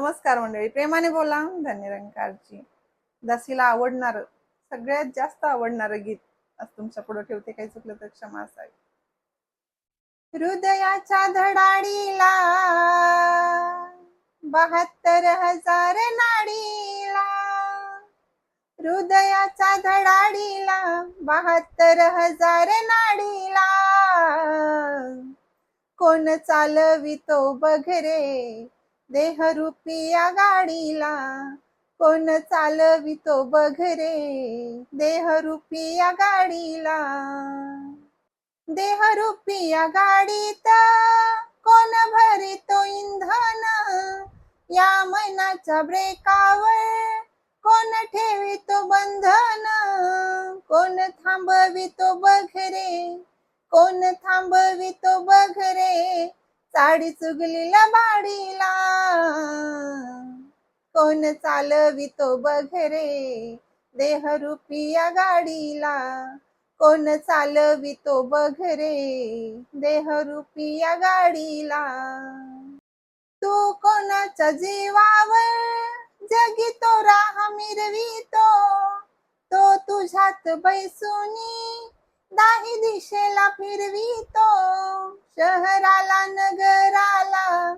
नमस्कार मंडळी प्रेमाने बोला धन्यरंकारची. दासीला आवडणार सगळ्यात जास्त आवडणार गीत आज तुमच्यापुढे ठेवते काही चुकलं तर क्षमा असावी. हृदयाच्या धडाडीला बहात्तर हजार नाडीला. हृदयाच्या धडाडीला बहात्तर हजार नाडीला. कोण चालवितो बघ रे देहरूपी या गाडीला. कोण चालवितो बघ रे. देहरूपी या गाडीला. देहरूपी या गाडीत कोण भरितो इंधन? या मनाच्या ब्रेकावर कोण ठेवितो साडी चुगलीला बाडीला कोण चालवितो बघ रे देहरूपी गाडीला. कोण चालवितो बघ रे देहरूपी गाडीला. तू कोणाच्या जीवावर जगितो राह मिरवितो. तो तुझ्यात बैसूनी दाही दिशेला फिरवितो. शहराला नगराला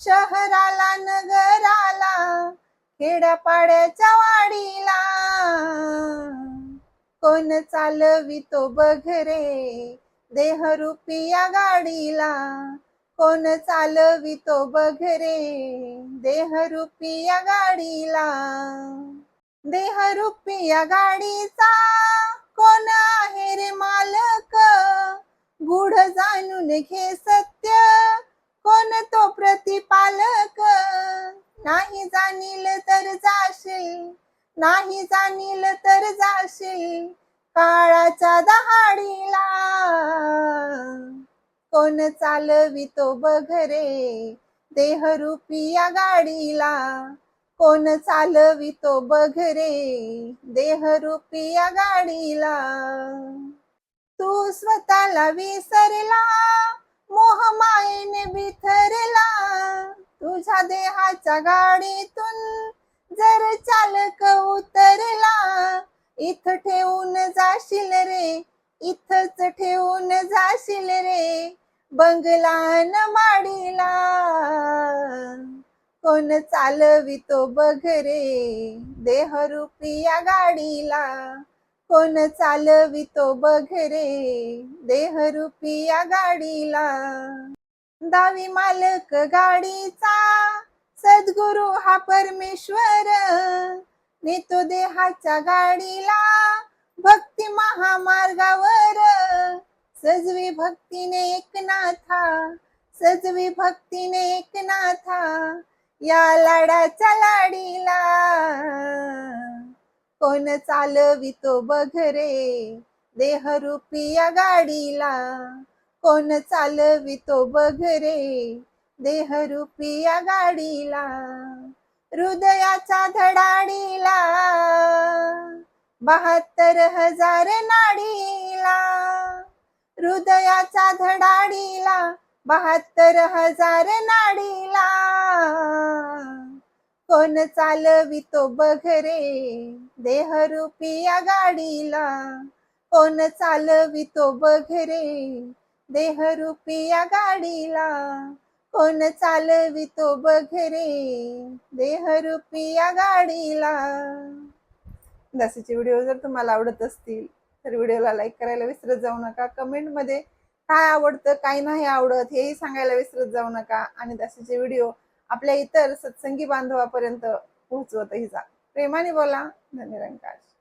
शहराला नगराला खेड्यापाड्याच्या वाडीला. कोण चालवितो बघ रे देहरूपी या गाडीला. कोण चालवितो बघ रे देहरूपी या गाडीला. देहरूपी या गाडीचा कोण आहे रे मालक? गुढ जाणून घे सत्य. कोण तो प्रतिपालक? नाही जाणील तर जाशील. नाही जाणील तर जाशील. काळाच्या दहाडीला. कोण चालवितो बघ रे? देहरूपी या गाडीला. कोण चालवितो बघ रे देहरूपी या गाडीला. तू स्वतःला विसरला मोह मायेने बिथरला. तुझ्या देहाच्या गाडीतून जर चालक उतरला इथं ठेवून जाशील रे इथंच ठेवून जाशील रे बंगला न माडीला. कोण चालवितो बघरे देहरूपी या गाडीला. कोण चालवितो बघरे देहरूपी या गाडीला. दावी मालक गाडीचा. सद्गुरु हा परमेश्वर. नेतो देहाच्या गाडीला. भक्ती महामार्गावर. सजवी भक्तीने एकनाथा. सजवी भक्तीने एकनाथा. या लाडाच्या लाडीला. कोण चालवितो बघ रे देहरूपी या गाडीला. कोण चालवितो बघ रे देहरूपी या गाडीला. हृदयाचा धडाडीला. बहात्तर हजार नाडीला. हृदयाचा धडाडीला. बहात्तर हजार नाडीला. कोण चालवितो बघरे देहरूपी या गाडीला. कोण चालवितो बघरे देहरूपी या गाडीला. कोण चालवितो बघरे देहरूपी या गाडीला. दासीचे व्हिडिओ जर तुम्हाला आवडत असतील तर व्हिडिओला लाईक करायला विसरत जाऊ नका. कमेंटमध्ये काय आवडतं काय नाही आवडत हेही सांगायला विसरत जाऊ नका. आणि तसेचे व्हिडिओ आपल्या इतर सत्संगी बांधवापर्यंत पोहोचवतही जा. प्रेमाने बोला धन्यरंकाश.